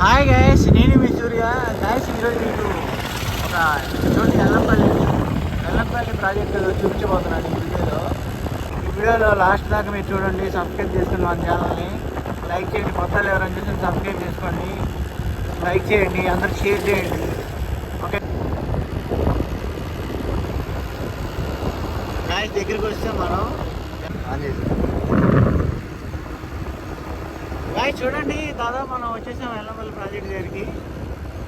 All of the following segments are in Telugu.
హాయ్ గైస్ నేను మీ సూర్య. గైస్ ఈరోజు మీకు ఒక చోటు ఎల్లంపల్లి ఎల్లంపల్లి ప్రాజెక్ట్ చూపించబోతున్నాను ఈ వీడియోలో. ఈ వీడియోలో లాస్ట్ దాకా మీరు చూడండి సబ్స్క్రైబ్ చేసుకుని మన ఛానల్ని లైక్ చేయండి. కొత్తలు ఎవరైనా చూసి సబ్స్క్రైబ్ చేసుకోండి. లైక్ చేయండి అందరు షేర్ చేయండి. ఓకే గాయస్ దగ్గరికి వస్తే మనం గాయ చూడండి దాదాపు మనం వచ్చేసాం ఎల్లమల్లి ప్రాజెక్ట్ దగ్గరికి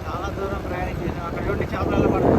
చాలా దూరం ప్రయాణం చేసాం. అక్కడ చూడండి చేపలలో పడుతుంది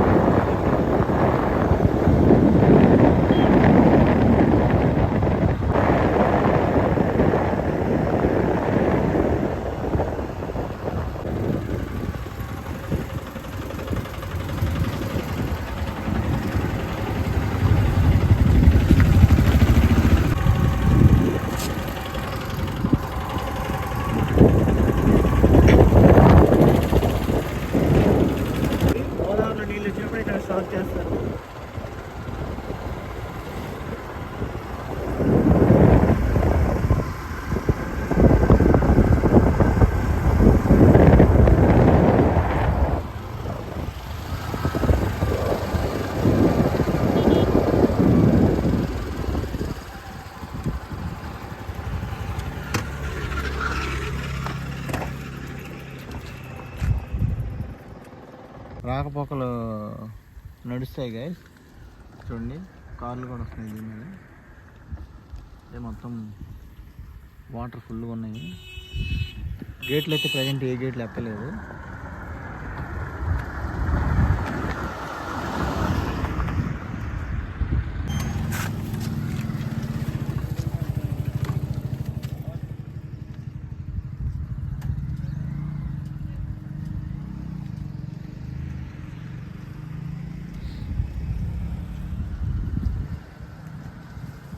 రాకపోకలు నడుస్తాయి గాయ చూడండి కార్లు కూడా వస్తున్నాయి దీని మీద. అదే మొత్తం వాటర్ ఫుల్గా ఉన్నాయి. గేట్లు అయితే ప్రజెంట్ ఏ గేట్లు ఎక్కలేదు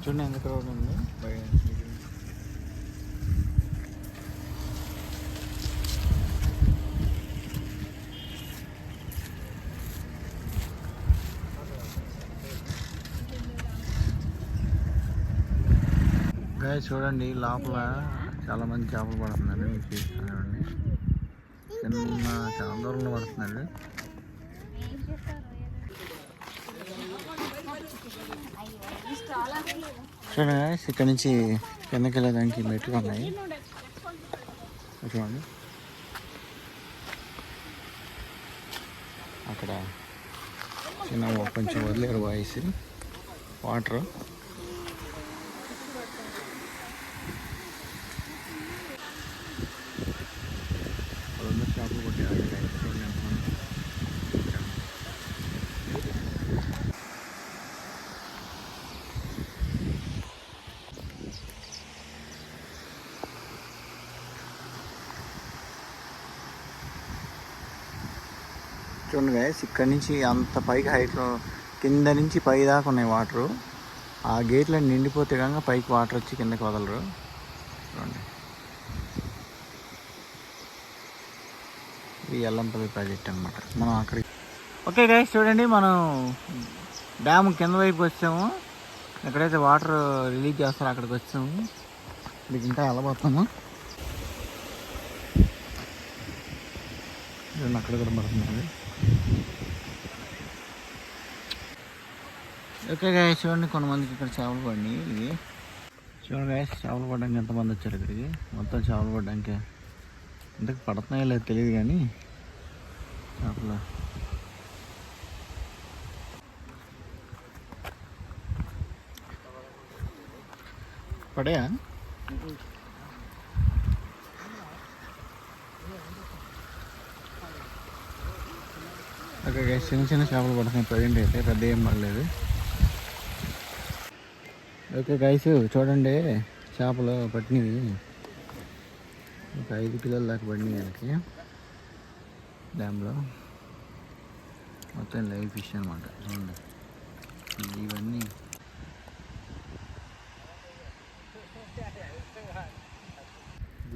చూడండి ఎంత క్రౌడ్ ఉంది. గాయ చూడండి లోపల చాలా మంది చేపలు పడుతున్నారు మీకు చిన్న చాలా దూరంలో పడుతున్నారు చూడండి guys, ఇక్కడ నుంచి కిందకి వెళ్ళడానికి మెట్లు ఉన్నాయి. చూడండి. అక్కడ చిన్న కొంచెం వదిలేరు వాయిస్ వాటర్ షాపులు చేపలు కొట్టారు చూడండి గాయస్ ఇక్కడ నుంచి అంత పైకి హైట్లో కింద నుంచి పై దాకా ఉన్నాయి వాటరు. ఆ గేట్లు నిండిపోతే కనుక పైకి వాటర్ వచ్చి కిందకి వదలరు. చూడండి. ఇది ఎల్లంపల్లి ప్రాజెక్ట్ అనమాట మనం అక్కడికి ఓకే గైస్ చూడండి మనం డ్యామ్ కింద వైపు వచ్చాము. ఎక్కడైతే వాటర్ రిలీజ్ చేస్తారో అక్కడికి వచ్చాము. మీకు ఇంకా వెళ్ళబోతాము చూడండి అక్కడ కూడా ఓకే గాయ చూడండి కొంతమందికి ఇక్కడ చేపలు పడినాయి. ఇవి చూడండి గాయ చేపలు పడడానికి ఎంతమంది వచ్చారు ఇక్కడికి? మొత్తం చేపలు పడడానికి ఇంతకు పడుతున్నాయో లేదు తెలియదు కానీ చేపలు. పడయా ఓకే గైస్ చిన్న చిన్న చేపలు పడుతున్నాయి. ప్రజెంట్ అయితే పెద్ద ఏం పడలేదు. ఓకే గైస్ చూడండి చేపలు పట్టినవి. ఒక ఐదు కిలోల దాకా పడినాయి మనకి డ్యామ్లో మొత్తం లైవ్ ఫిష్ అనమాట చూడండి. ఇవన్నీ.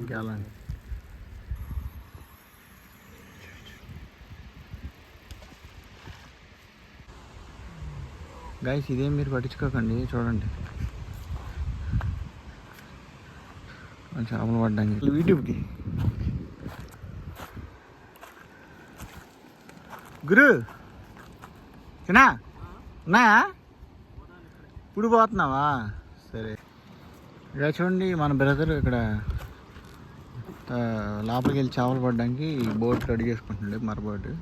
ఇంకా గైస్ ఇదేం మీరు పట్టించుకోకండి చూడండి. చేపలు పడ్డానికి యూట్యూబ్కి. గురు తినా? నా ఇప్పుడు పోతున్నావా? సరే. ఇలా చూడండి మన బ్రదర్ ఇక్కడ లోపలికి వెళ్ళి చేపలు పడడానికి బోట్ రెడీ చేసుకుంటుండే మరబోటు.